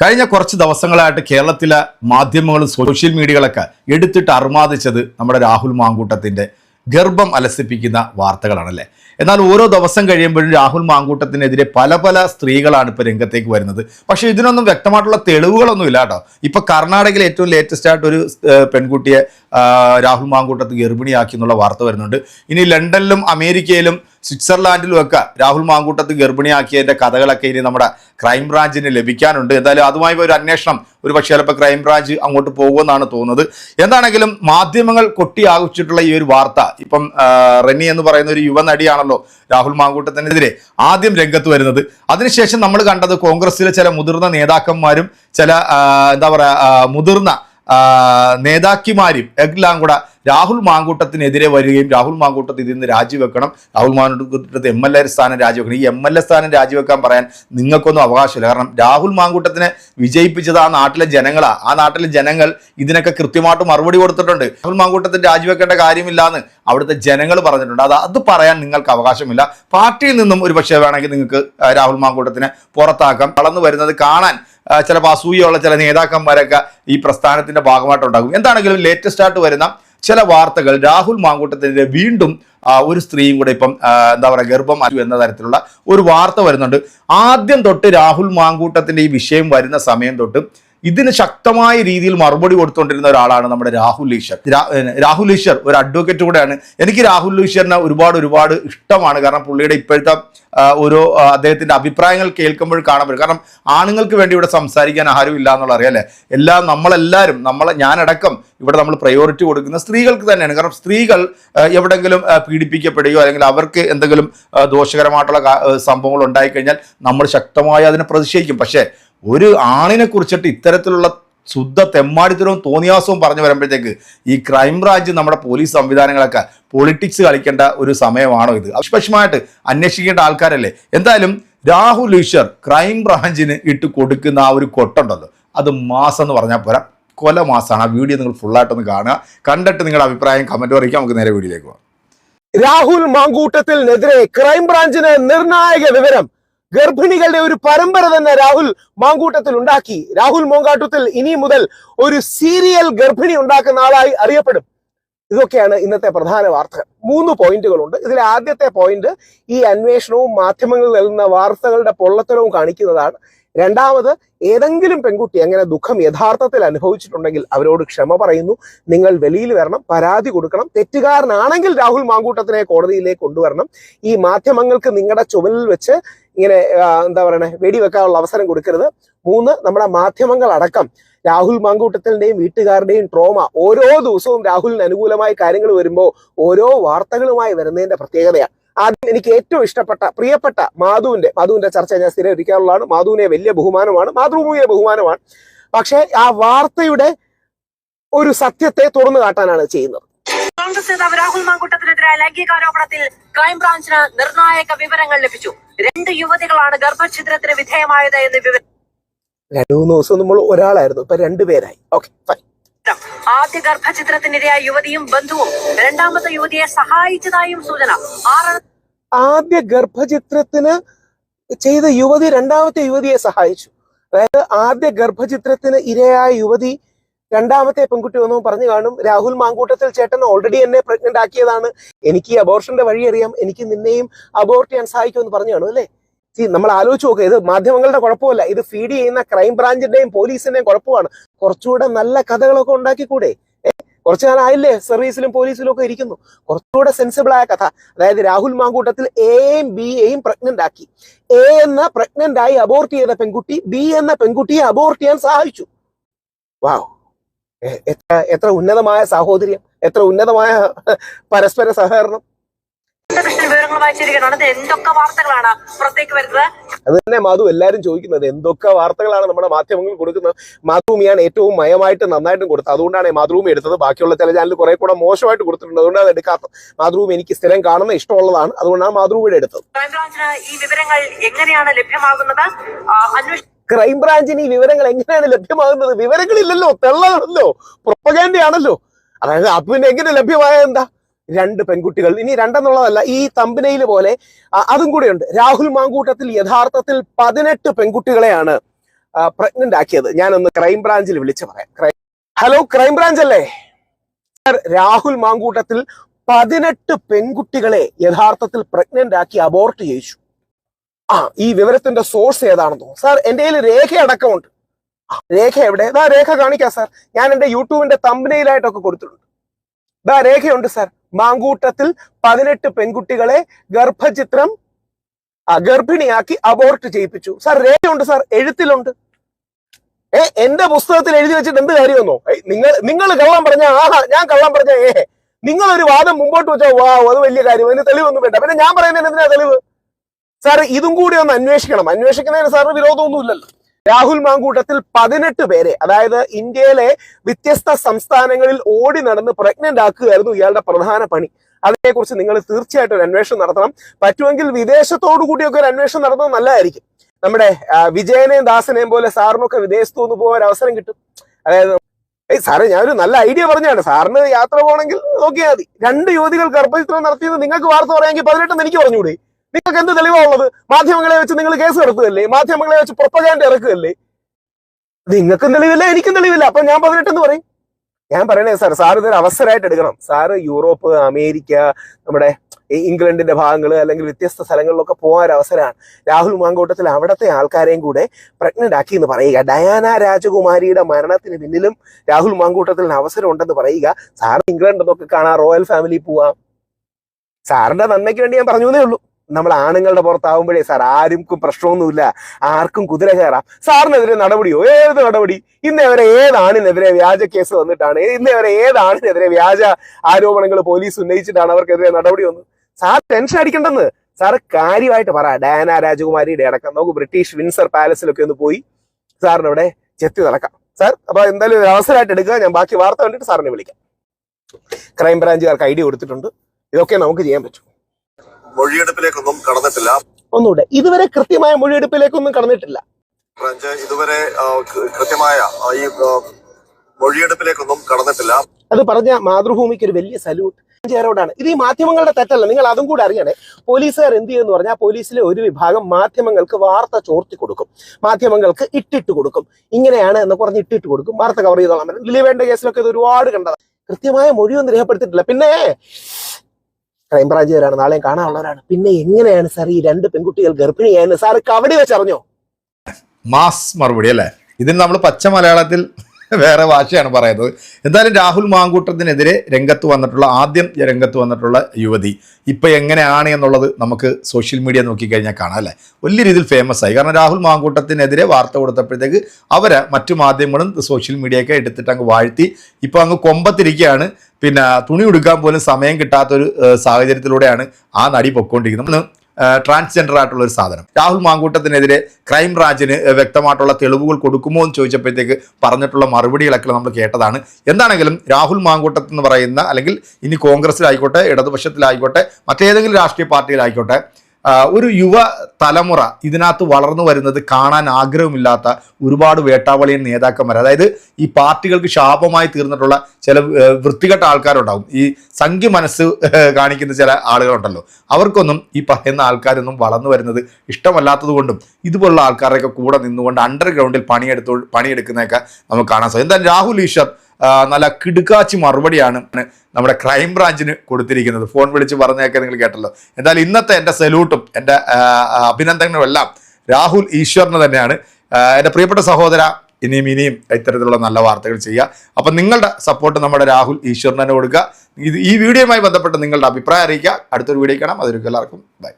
കഴിഞ്ഞ കുറച്ച് ദിവസങ്ങളായിട്ട് കേരളത്തിലെ മാധ്യമങ്ങളും സോഷ്യൽ മീഡിയകളൊക്കെ എടുത്തിട്ട് അർമാദിച്ചത് നമ്മുടെ രാഹുൽ മാങ്കൂട്ടത്തിന്റെ ഗർഭം അലസിപ്പിക്കുന്ന വാർത്തകളാണല്ലേ? എന്നാൽ ഓരോ ദിവസം കഴിയുമ്പോഴും രാഹുൽ മാങ്കൂട്ടത്തിനെതിരെ പല പല സ്ത്രീകളാണ് ഇപ്പോൾ രംഗത്തേക്ക് വരുന്നത്. പക്ഷേ ഇതിനൊന്നും വ്യക്തമായിട്ടുള്ള തെളിവുകളൊന്നും ഇല്ല കേട്ടോ. ഇപ്പോൾ കർണാടകയിൽ ഏറ്റവും ലേറ്റസ്റ്റ് ആയിട്ട് ഒരു പെൺകുട്ടിയെ രാഹുൽ മാങ്കൂട്ടത്ത് ഗർഭിണിയാക്കി എന്നുള്ള വാർത്ത വരുന്നുണ്ട്. ഇനി ലണ്ടനിലും അമേരിക്കയിലും സ്വിറ്റ്സർലാൻഡിലും ഒക്കെ രാഹുൽ മാങ്കൂട്ടത്ത് ഗർഭിണിയാക്കിയതിന്റെ കഥകളൊക്കെ ഇനി നമ്മുടെ ക്രൈംബ്രാഞ്ചിന് ലഭിക്കാനുണ്ട്. എന്തായാലും അതുമായി ഒരു അന്വേഷണം ഒരു പക്ഷേ ചിലപ്പോൾ ക്രൈംബ്രാഞ്ച് അങ്ങോട്ട് പോകുമെന്നാണ് തോന്നുന്നത്. എന്താണെങ്കിലും മാധ്യമങ്ങൾ കൊട്ടി ആഘോഷിച്ചിട്ടുള്ള ഈ ഒരു വാർത്ത ഇപ്പം റെന്നി എന്ന് പറയുന്ന ഒരു യുവനടിയാണല്ലോ രാഹുൽ മാങ്കൂട്ടത്തിനെതിരെ ആദ്യം രംഗത്ത് വരുന്നത്. അതിനുശേഷം നമ്മൾ കണ്ടത് കോൺഗ്രസിലെ ചില മുതിർന്ന നേതാക്കന്മാരും ചില എന്താ പറയുക മുതിർന്ന നേതാക്കിമാരും എല്ലാം കൂടെ രാഹുൽ മാങ്കൂട്ടത്തിനെതിരെ വരികയും രാഹുൽ മാങ്കൂട്ടത്ത് ഇതിൽ നിന്ന് രാജിവെക്കണം. Rahul Mankoottath M L A സ്ഥാനം രാജിവെക്കണം. ഈ എം എൽ എ സ്ഥാനം രാജിവെക്കാൻ പറയാൻ നിങ്ങൾക്കൊന്നും അവകാശമില്ല. കാരണം രാഹുൽ മാങ്കൂട്ടത്തിനെ വിജയിപ്പിച്ചത് ആ നാട്ടിലെ ജനങ്ങളാണ് ആ നാട്ടിലെ ജനങ്ങൾ ഇതിനൊക്കെ കൃത്യമായിട്ട് മറുപടി കൊടുത്തിട്ടുണ്ട്. രാഹുൽ മാങ്കൂട്ടത്തിന് രാജിവെക്കേണ്ട കാര്യമില്ല എന്ന് അവിടുത്തെ ജനങ്ങൾ പറഞ്ഞിട്ടുണ്ട്. അത് അത് പറയാൻ നിങ്ങൾക്ക് അവകാശമില്ല. പാർട്ടിയിൽ നിന്നും ഒരു പക്ഷേ വേണമെങ്കിൽ നിങ്ങൾക്ക് രാഹുൽ മാങ്കൂട്ടത്തിനെ പുറത്താക്കാം. വളർന്നു വരുന്നത് കാണാൻ ചിലപ്പോൾ അസൂയുള്ള ചില നേതാക്കന്മാരൊക്കെ ഈ പ്രസ്ഥാനത്തിന്റെ ഭാഗമായിട്ടുണ്ടാകും. എന്താണെങ്കിലും ലേറ്റസ്റ്റ് ആയിട്ട് വരുന്ന ചില വാർത്തകൾ രാഹുൽ മാങ്കൂട്ടത്തിനെതിരെ വീണ്ടും ഒരു സ്ത്രീയും കൂടെ ഇപ്പം എന്താ പറയുക ഗർഭം എന്ന തരത്തിലുള്ള ഒരു വാർത്ത വരുന്നുണ്ട്. ആദ്യം തൊട്ട് രാഹുൽ മാങ്കൂട്ടത്തിന്റെ ഈ വിഷയം വരുന്ന സമയം തൊട്ട് ഇതിന് ശക്തമായ രീതിയിൽ മറുപടി കൊടുത്തുകൊണ്ടിരുന്ന ഒരാളാണ് നമ്മുടെ രാഹുൽ ഈശ്വർ. രാഹുൽ ഈശ്വർ ഒരു അഡ്വക്കേറ്റ് കൂടെയാണ്. എനിക്ക് രാഹുൽ ഈശ്വറിനെ ഒരുപാട് ഒരുപാട് ഇഷ്ടമാണ്. കാരണം പുള്ളിയുടെ ഇപ്പോഴത്തെ ഓരോ അദ്ദേഹത്തിന്റെ അഭിപ്രായങ്ങൾ കേൾക്കുമ്പോൾ കാണാൻ പറ്റും. കാരണം ആണുങ്ങൾക്ക് വേണ്ടി ഇവിടെ സംസാരിക്കാൻ ആരും ഇല്ല എന്നുള്ള അറിയാല്ലേ എല്ലാം നമ്മളെല്ലാവരും നമ്മളെ ഞാനടക്കം ഇവിടെ നമ്മൾ പ്രയോറിറ്റി കൊടുക്കുന്ന സ്ത്രീകൾക്ക് തന്നെയാണ്. കാരണം സ്ത്രീകൾ എവിടെങ്കിലും പീഡിപ്പിക്കപ്പെടുകയോ അല്ലെങ്കിൽ അവർക്ക് എന്തെങ്കിലും ദോഷകരമായിട്ടുള്ള സംഭവങ്ങൾ ഉണ്ടായിക്കഴിഞ്ഞാൽ നമ്മൾ ശക്തമായി അതിനെ പ്രതിഷേധിക്കും. പക്ഷേ ഒരു ആണിനെ കുറിച്ചിട്ട് ഇത്തരത്തിലുള്ള ശുദ്ധ തെമ്മാടിത്തരവും തോന്നിയാസവും പറഞ്ഞു വരുമ്പോഴത്തേക്ക് ഈ ക്രൈംബ്രാഞ്ച് നമ്മുടെ പോലീസ് സംവിധാനങ്ങളൊക്കെ പൊളിറ്റിക്സ് കളിക്കേണ്ട ഒരു സമയമാണോ ഇത്? നിഷ്പക്ഷമായിട്ട് അന്വേഷിക്കേണ്ട ആൾക്കാരല്ലേ? എന്തായാലും രാഹുൽ ഈശ്വർ ക്രൈംബ്രാഞ്ചിന് ഇട്ട് കൊടുക്കുന്ന ആ ഒരു കൊട്ടുണ്ടല്ലോ. അത് മാസം എന്ന് പറഞ്ഞാൽ പോരാ. കൊല മാസമാണ് ആ വീഡിയോ നിങ്ങൾ ഫുള്ളായിട്ടൊന്ന് കാണുക. കണ്ടിട്ട് നിങ്ങളുടെ അഭിപ്രായം കമന്റ് അറിയിക്കാം. നമുക്ക് നേരെ വീഡിയോയിലേക്ക് പോകാം. രാഹുൽ മാങ്കൂട്ടത്തിനെതിരെ ക്രൈംബ്രാഞ്ചിന് നിർണായക വിവരം ഗർഭിണികളുടെ ഒരു പരമ്പര തന്നെ രാഹുൽ മാങ്കൂട്ടത്തിൽ ഉണ്ടാക്കി. രാഹുൽ മോങ്കാട്ടത്തിൽ ഇനി മുതൽ ഒരു സീരിയൽ ഗർഭിണി ഉണ്ടാക്കുന്ന ആളായി അറിയപ്പെടും. ഇതൊക്കെയാണ് ഇന്നത്തെ പ്രധാന വാർത്തകൾ. മൂന്ന് പോയിന്റുകളുണ്ട്. ഇതിലെ ആദ്യത്തെ പോയിന്റ് ഈ അന്വേഷണവും മാധ്യമങ്ങളിൽ നൽകുന്ന വാർത്തകളുടെ പൊള്ളത്തരവും കാണിക്കുന്നതാണ്. രണ്ടാമത് ഏതെങ്കിലും പെൺകുട്ടി അങ്ങനെ ദുഃഖം യഥാർത്ഥത്തിൽ അനുഭവിച്ചിട്ടുണ്ടെങ്കിൽ അവരോട് ക്ഷമ പറയുന്നു. നിങ്ങൾ വെളിയിൽ വരണം പരാതി കൊടുക്കണം. തെറ്റുകാരനാണെങ്കിൽ രാഹുൽ മാങ്കൂട്ടത്തിനെ കോടതിയിലേക്ക് കൊണ്ടുവരണം. ഈ മാധ്യമങ്ങൾക്ക് നിങ്ങളുടെ ചുമലിൽ വെച്ച് ഇങ്ങനെ എന്താ പറയണേ വെടിവെക്കാനുള്ള അവസരം കൊടുക്കരുത്. മൂന്ന് നമ്മുടെ മാധ്യമങ്ങൾ അടക്കം രാഹുൽ മാങ്കൂട്ടത്തിന്റെയും വീട്ടുകാരുടെയും ട്രോമ ഓരോ ദിവസവും രാഹുലിന് അനുകൂലമായ കാര്യങ്ങൾ വരുമ്പോൾ ഓരോ വാർത്തകളുമായി വരുന്നതിന്റെ പ്രത്യേകതയാണ്. ആദ്യം എനിക്ക് ഏറ്റവും ഇഷ്ടപ്പെട്ട പ്രിയപ്പെട്ട മാധുവിന്റെ മാധുവിന്റെ ചർച്ച ഞാൻ സ്ഥിരം ഇരിക്കാറുള്ളതാണ് മാധുവിനെ വലിയ ബഹുമാനമാണ് മാതൃഭൂമിയെ ബഹുമാനമാണ്. പക്ഷേ ആ വാർത്തയുടെ ഒരു സത്യത്തെ തുറന്നു കാട്ടാനാണ് ചെയ്യുന്നത്. കോൺഗ്രസ് നേതാവ് രാഹുൽ മാങ്കൂട്ടത്തിനെതിരായ ലൈംഗികാരോപണത്തിൽ ക്രൈംബ്രാഞ്ചിന് നിർണായക വിവരങ്ങൾ ലഭിച്ചു. രണ്ട് യുവതികളാണ് ഗർഭഛിദ്രത്തിന് വിധേയമായത് എന്ന് വിവരം രണ്ടു മൂന്ന് ദിവസം നമ്മൾ ഒരാളായിരുന്നു. ഇപ്പൊ രണ്ടുപേരായി ഓക്കെ ഫൈൻ ആദ്യ ഗർഭചിത്രത്തിനിരയായ യുവതിയും ബന്ധുവും രണ്ടാമത്തെ യുവതിയെ സഹായിച്ചതായും സൂചന. ആറ് ആദ്യ ഗർഭചിത്രത്തിന് ചെയ്ത യുവതി രണ്ടാമത്തെ യുവതിയെ സഹായിച്ചു. അതായത് ആദ്യ ഗർഭചിത്രത്തിന് ഇരയായ യുവതി രണ്ടാമത്തെ പെൺകുട്ടി വന്നു പറഞ്ഞു കാണും രാഹുൽ മാങ്കൂട്ടത്തിൽ ചേട്ടൻ ഓൾറെഡി എന്നെ പ്രഗ്നന്റ് ആക്കിയതാണ്. എനിക്ക് ഈ അബോർഷന്റെ വഴി അറിയാം എനിക്ക് നിന്നെയും അബോർട്ട് ചെയ്യാൻ സഹായിക്കുമെന്ന് പറഞ്ഞു കാണും അല്ലേ? നമ്മൾ ആലോചിച്ച് നോക്കുക ഇത് മാധ്യമങ്ങളുടെ കുഴപ്പമല്ല. ഇത് ഫീഡ് ചെയ്യുന്ന ക്രൈം ബ്രാഞ്ചിന്റെയും പോലീസിന്റെയും കുഴപ്പമാണ്. കുറച്ചുകൂടെ നല്ല കഥകളൊക്കെ ഉണ്ടാക്കിക്കൂടെ? കുറച്ചു കാലം ആയില്ലേ സർവീസിലും പോലീസിലും ഒക്കെ ഇരിക്കുന്നു. കുറച്ചുകൂടെ സെൻസിബിൾ ആയ കഥ അതായത് രാഹുൽ മാങ്കൂട്ടത്തിൽ എയും ബിയെയും പ്രഗ്നന്റ് ആക്കി. എ എന്ന പ്രഗ്നന്റ് ആയി അബോർട്ട് ചെയ്ത പെൺകുട്ടി ബി എന്ന പെൺകുട്ടിയെ അബോർട്ട് ചെയ്യാൻ സഹായിച്ചു. വാവ് എത്ര എത്ര ഉന്നതമായ സാഹോദര്യം എത്ര ഉന്നതമായ പരസ്പര സഹകരണം. കൃഷ്ണൻ വിവരങ്ങൾ അത് എന്തൊക്കെ വാർത്തകളാണ് പുറത്തേക്ക് വരുന്നത്? അത് തന്നെ മാധു എല്ലാവരും ചോദിക്കുന്നത് എന്തൊക്കെ വാർത്തകളാണ് നമ്മുടെ മാധ്യമങ്ങൾ കൊടുക്കുന്നത്? മാതൃഭൂമിയാണ് ഏറ്റവും മയമായിട്ട് നന്നായിട്ടും കൊടുത്തത്. അതുകൊണ്ടാണ് മാതൃഭൂമി എടുത്തത്. ബാക്കിയുള്ള ചില ചാനൽ കുറെ കൂടെ മോശമായിട്ട് കൊടുത്തിട്ടുണ്ട്. അതുകൊണ്ടാണ് അത് എടുക്കാത്തത്. മാതൃഭൂമി എനിക്ക് സ്ഥിരം കാണുന്ന ഇഷ്ടമുള്ളതാണ്. അതുകൊണ്ടാണ് മാതൃഭൂമിയുടെ എടുത്തത്. ക്രൈംബ്രാഞ്ചിന് ഈ വിവരങ്ങൾ എങ്ങനെയാണ് ലഭ്യമാകുന്നത്? ക്രൈംബ്രാഞ്ചിന് ഈ വിവരങ്ങൾ എങ്ങനെയാണ് ലഭ്യമാകുന്നത്? വിവരങ്ങളില്ലല്ലോ. തെള്ളാണല്ലോ പ്രൊപ്പഗാൻഡയാണല്ലോ. അതായത് പിന്നെ എങ്ങനെ ലഭ്യമായ എന്താ? രണ്ട് പെൺകുട്ടികൾ. ഇനി രണ്ടെന്നുള്ളതല്ല ഈ തമ്പനയിൽ പോലെ അതും കൂടെയുണ്ട്. രാഹുൽ മാങ്കൂട്ടത്തിൽ യഥാർത്ഥത്തിൽ പതിനെട്ട് പെൺകുട്ടികളെയാണ് പ്രഗ്നന്റ് ആക്കിയത്. ഞാനൊന്ന് ക്രൈംബ്രാഞ്ചിൽ വിളിച്ച് പറയാം. ഹലോ ക്രൈംബ്രാഞ്ച് അല്ലേ? രാഹുൽ മാങ്കൂട്ടത്തിൽ പതിനെട്ട് പെൺകുട്ടികളെ യഥാർത്ഥത്തിൽ പ്രഗ്നന്റ് ആക്കി അബോർട്ട് ചെയ്യിച്ചു. ആ ഈ വിവരത്തിന്റെ സോഴ്സ് ഏതാണെന്നോ സാർ എന്റെ കയ്യിൽ രേഖ അടക്കമുണ്ട്. രേഖ എവിടെ? ഇതാ രേഖ കാണിക്കാം സാർ ഞാൻ എന്റെ യൂട്യൂബിന്റെ തമ്പനയിലായിട്ടൊക്കെ കൊടുത്തിട്ടുണ്ട്. ഇതാ രേഖയുണ്ട് സാർ മാങ്കൂട്ടത്തിൽ പതിനെട്ട് പെൺകുട്ടികളെ ഗർഭചിത്രം ഗർഭിണിയാക്കി അബോർട്ട് ചെയ്യിപ്പിച്ചു. സാർ രേഖയുണ്ട് സാർ എഴുത്തിലുണ്ട്. ഏ എന്റെ പുസ്തകത്തിൽ എഴുതി വെച്ചിട്ട് എന്ത് കാര്യമെന്നോ നിങ്ങൾ നിങ്ങൾ കള്ളം പറഞ്ഞ ആഹാ ഞാൻ കള്ളം പറഞ്ഞ ഏ നിങ്ങൾ ഒരു വാദം മുമ്പോട്ട് വെച്ചോ വാ അത് വലിയ കാര്യം അതിന് തെളിവൊന്നും വേണ്ട. പിന്നെ ഞാൻ പറയുന്നതിന് എന്തിനാ തെളിവ്? സാർ ഇതും കൂടി ഒന്ന് അന്വേഷിക്കണം. അന്വേഷിക്കുന്നതിന് സാറിന് വിരോധമൊന്നുമില്ലല്ലോ. രാഹുൽ മാങ്കൂട്ടത്തിൽ പതിനെട്ട് പേരെ അതായത് ഇന്ത്യയിലെ വ്യത്യസ്ത സംസ്ഥാനങ്ങളിൽ ഓടി നടന്ന് പ്രഗ്നന്റ് ആക്കുകയായിരുന്നു ഇയാളുടെ പ്രധാന പണി. അതിനെക്കുറിച്ച് നിങ്ങൾ തീർച്ചയായിട്ടും ഒരു അന്വേഷണം നടത്തണം. പറ്റുമെങ്കിൽ വിദേശത്തോടു കൂടിയൊക്കെ ഒരു അന്വേഷണം നടത്തുന്നത് നല്ലതായിരിക്കും. നമ്മുടെ വിജയനെയും ദാസനെയും പോലെ സാറിനൊക്കെ വിദേശത്തു നിന്ന് പോകാൻ അവസരം കിട്ടും. അതായത് ഏയ് സാറേ ഞാനൊരു നല്ല ഐഡിയ പറഞ്ഞാണ് സാറിന് യാത്ര പോകണമെങ്കിൽ നോക്കിയാൽ മതി. രണ്ട് യുവതികൾ ഗർഭചിത്രം നടത്തിയത് നിങ്ങൾക്ക് വാർത്ത പറയാമെങ്കിൽ പതിനെട്ടെന്ന് എനിക്ക് പറഞ്ഞുകൂടെ? നിങ്ങൾക്ക് എന്ത് തെളിവാണുള്ളത്? മാധ്യമങ്ങളെ വെച്ച് നിങ്ങൾ കേസ് നടത്തുകയല്ലേ? മാധ്യമങ്ങളെ വെച്ച് പ്രൊപ്പഗാൻഡ് ഇറക്കുകയല്ലേ? നിങ്ങൾക്കും തെളിവില്ല എനിക്കും തെളിവില്ല. അപ്പൊ ഞാൻ പതിനെട്ടെന്ന് പറയും. ഞാൻ പറയണേ സാർ സാർ ഇതൊരു അവസരമായിട്ട് എടുക്കണം. സാറ് യൂറോപ്പ് അമേരിക്ക നമ്മുടെ ഇംഗ്ലണ്ടിന്റെ ഭാഗങ്ങൾ അല്ലെങ്കിൽ വ്യത്യസ്ത സ്ഥലങ്ങളിലൊക്കെ പോകാൻ ഒരു അവസരമാണ്. രാഹുൽ മാങ്കോട്ടത്തിൽ അവിടത്തെ ആൾക്കാരെയും കൂടെ പ്രഗ്നന്റ് ആക്കി എന്ന് പറയുക. ഡയാന രാജകുമാരിയുടെ മരണത്തിന് പിന്നിലും രാഹുൽ മാങ്കൂട്ടത്തിന് അവസരം ഉണ്ടെന്ന് പറയുക. സാർ ഇംഗ്ലണ്ട് കാണാം റോയൽ ഫാമിലി പോവാം. സാറിന്റെ നന്മയ്ക്ക് വേണ്ടി ഞാൻ പറഞ്ഞു ഉള്ളൂ. നമ്മൾ ആണുങ്ങളുടെ പുറത്താവുമ്പോഴേ സാർ ആർക്കും പ്രശ്നമൊന്നുമില്ല. ആർക്കും കുതിര കയറാം. സാറിനെതിരെ നടപടിയോ? ഏത് നടപടി? ഇന്നേ വരെ ഏതാണിനെതിരെ വ്യാജ കേസ് വന്നിട്ടാണ്? ഇന്നേ വരെ ഏതാണിനെതിരെ വ്യാജ ആരോപണങ്ങൾ പോലീസ് ഉന്നയിച്ചിട്ടാണ് അവർക്കെതിരെ നടപടി വന്നത്? Sir tension അടിക്കണ്ടെന്ന്. സാർ കാര്യമായിട്ട് പറ. ഡയാന രാജകുമാരിയുടെ അടക്കം. നമുക്ക് ബ്രിട്ടീഷ് വിൻസർ പാലസിലൊക്കെ ഒന്ന് പോയി. സാറിന് അവിടെ ചെത്തി നടക്കാം. സാർ അപ്പൊ എന്തായാലും ഒരു അവസരമായിട്ട് എടുക്കുക. ഞാൻ ബാക്കി വാർത്ത കണ്ടിട്ട് സാറിനെ വിളിക്കാം. ക്രൈംബ്രാഞ്ചുകാർക്ക് ഐഡിയ കൊടുത്തിട്ടുണ്ട്. ഇതൊക്കെ നമുക്ക് ചെയ്യാൻ പറ്റും. മൊഴിയെടുപ്പിലേക്കൊന്നും കടന്നിട്ടില്ല. ഒന്നുകൂടെ. ഇതുവരെ കൃത്യമായ മൊഴിയെടുപ്പിലേക്കൊന്നും കടന്നിട്ടില്ല. ബ്രാഞ്ച് ഇതുവരെ കൃത്യമായ ഈ മൊഴിയെടുപ്പിലേക്കൊന്നും കടന്നിട്ടില്ല. അത് പറഞ്ഞ മാതൃഭൂമിക്ക് ഒരു വലിയ സല്യൂട്ട്. ചേരോടാണ്. ഇത് ഈ മാധ്യമങ്ങളുടെ തെറ്റല്ല. നിങ്ങൾ അതും കൂടെ അറിയണേ. പോലീസുകാർ എന്ത് ചെയ്യുമെന്ന് പറഞ്ഞാൽ പോലീസിലെ ഒരു വിഭാഗം മാധ്യമങ്ങൾക്ക് വാർത്ത ചോർത്തി കൊടുക്കും. മാധ്യമങ്ങൾക്ക് ഇട്ടിട്ട് കൊടുക്കും. ഇങ്ങനെയാണ് എന്ന് പറഞ്ഞ് ഇട്ടിട്ട് കൊടുക്കും. വാർത്ത കവർ ചെയ്തോളാം വേണ്ട കേസിലൊക്കെ ഇത് ഒരുപാട് കണ്ടതാണ്. കൃത്യമായ മൊഴിയൊന്നും രേഖപ്പെടുത്തിയിട്ടില്ല. പിന്നെ ക്രൈംബ്രാഞ്ചുകാരാണ് നാളെയും കാണാനുള്ളവരാണ്. പിന്നെ എങ്ങനെയാണ് സാർ ഈ രണ്ട് പെൺകുട്ടികൾ ഗർഭിണിയായെന്ന് സാർ കവടി വെച്ചറിഞ്ഞോ? മാസ് മറുപടി അല്ലേ? ഇതിന് നമ്മൾ പച്ച മലയാളത്തിൽ വേറെ ഭാഷയാണ് പറയുന്നത്. എന്തായാലും രാഹുൽ മാങ്കൂട്ടത്തിനെതിരെ രംഗത്ത് വന്നിട്ടുള്ള ആദ്യം രംഗത്ത് വന്നിട്ടുള്ള യുവതി ഇപ്പം എങ്ങനെയാണ് എന്നുള്ളത് നമുക്ക് സോഷ്യൽ മീഡിയ നോക്കിക്കഴിഞ്ഞാൽ കാണാം അല്ലേ? വലിയ രീതിയിൽ ഫേമസ് ആയി. കാരണം രാഹുൽ മാങ്കൂട്ടത്തിനെതിരെ വാർത്ത കൊടുത്തപ്പോഴത്തേക്ക് അവരെ മറ്റു മാധ്യമങ്ങളും സോഷ്യൽ മീഡിയയൊക്കെ എടുത്തിട്ട് അങ്ങ് വാഴ്ത്തി. ഇപ്പോൾ അങ്ങ് കൊമ്പത്തിരിക്കുകയാണ്. പിന്നെ തുണി ഉടുക്കാൻ പോലും സമയം കിട്ടാത്തൊരു സാഹചര്യത്തിലൂടെയാണ് ആ നടി പൊക്കോണ്ടിരിക്കുന്നത് ട്രാൻസ്ജെൻഡർ ആയിട്ടുള്ള ഒരു സാധനം. രാഹുൽ മാങ്കൂട്ടത്തിനെതിരെ ക്രൈംബ്രാഞ്ചിന് വ്യക്തമായിട്ടുള്ള തെളിവുകൾ കൊടുക്കുമോ എന്ന് ചോദിച്ചപ്പോഴത്തേക്ക് പറഞ്ഞിട്ടുള്ള മറുപടികളൊക്കെ നമ്മൾ കേട്ടതാണ്. എന്താണെങ്കിലും രാഹുൽ മാങ്കൂട്ടത്ത് എന്ന് പറയുന്ന അല്ലെങ്കിൽ ഇനി കോൺഗ്രസ്സിലായിക്കോട്ടെ ഇടതുപക്ഷത്തിലായിക്കോട്ടെ മറ്റേതെങ്കിലും രാഷ്ട്രീയ പാർട്ടിയിലായിക്കോട്ടെ ഒരു യുവ തലമുറ ഇതിനകത്ത് വളർന്നു വരുന്നത് കാണാൻ ആഗ്രഹമില്ലാത്ത ഒരുപാട് വേട്ടാവളിയൻ നേതാക്കന്മാർ. അതായത് ഈ പാർട്ടികൾക്ക് ശാപമായി തീർന്നിട്ടുള്ള ചില വൃത്തികെട്ട ആൾക്കാരുണ്ടാവും. ഈ സംഖ്യ മനസ്സ് കാണിക്കുന്ന ചില ആളുകളുണ്ടല്ലോ. അവർക്കൊന്നും ഈ പറയുന്ന ആൾക്കാരൊന്നും വളർന്നു വരുന്നത് ഇഷ്ടമല്ലാത്തത് കൊണ്ടും ഇതുപോലുള്ള ആൾക്കാരൊക്കെ കൂടെ നിന്നുകൊണ്ട് അണ്ടർഗ്രൗണ്ടിൽ പണിയെടുത്തു പണിയെടുക്കുന്നതൊക്കെ നമുക്ക് കാണാൻ സാധിക്കും. എന്തായാലും രാഹുൽ ഈശ്വർ നല്ല കിടുക്കാച്ചി മറുപടിയാണ് നമ്മുടെ ക്രൈം ബ്രാഞ്ചിന് കൊടുത്തിരിക്കുന്നത്. ഫോൺ വിളിച്ച് പറഞ്ഞേക്കാൻ നിങ്ങൾ കേട്ടല്ലോ. എന്തായാലും ഇന്നത്തെ എന്റെ സല്യൂട്ടും എന്റെ അഭിനന്ദനങ്ങളും എല്ലാം രാഹുൽ ഈശ്വറിന് തന്നെയാണ്. എന്റെ പ്രിയപ്പെട്ട സഹോദര ഇനിയും ഇനിയും ഇത്തരത്തിലുള്ള നല്ല വാർത്തകൾ ചെയ്യുക. അപ്പം നിങ്ങളുടെ സപ്പോർട്ട് നമ്മുടെ രാഹുൽ ഈശ്വറിന് തന്നെ കൊടുക്കുക. ഇത് ഈ വീഡിയോയുമായി ബന്ധപ്പെട്ട് നിങ്ങളുടെ അഭിപ്രായം അറിയിക്കുക. അടുത്തൊരു വീഡിയോ കാണാം. അതൊരു എല്ലാവർക്കും ബൈ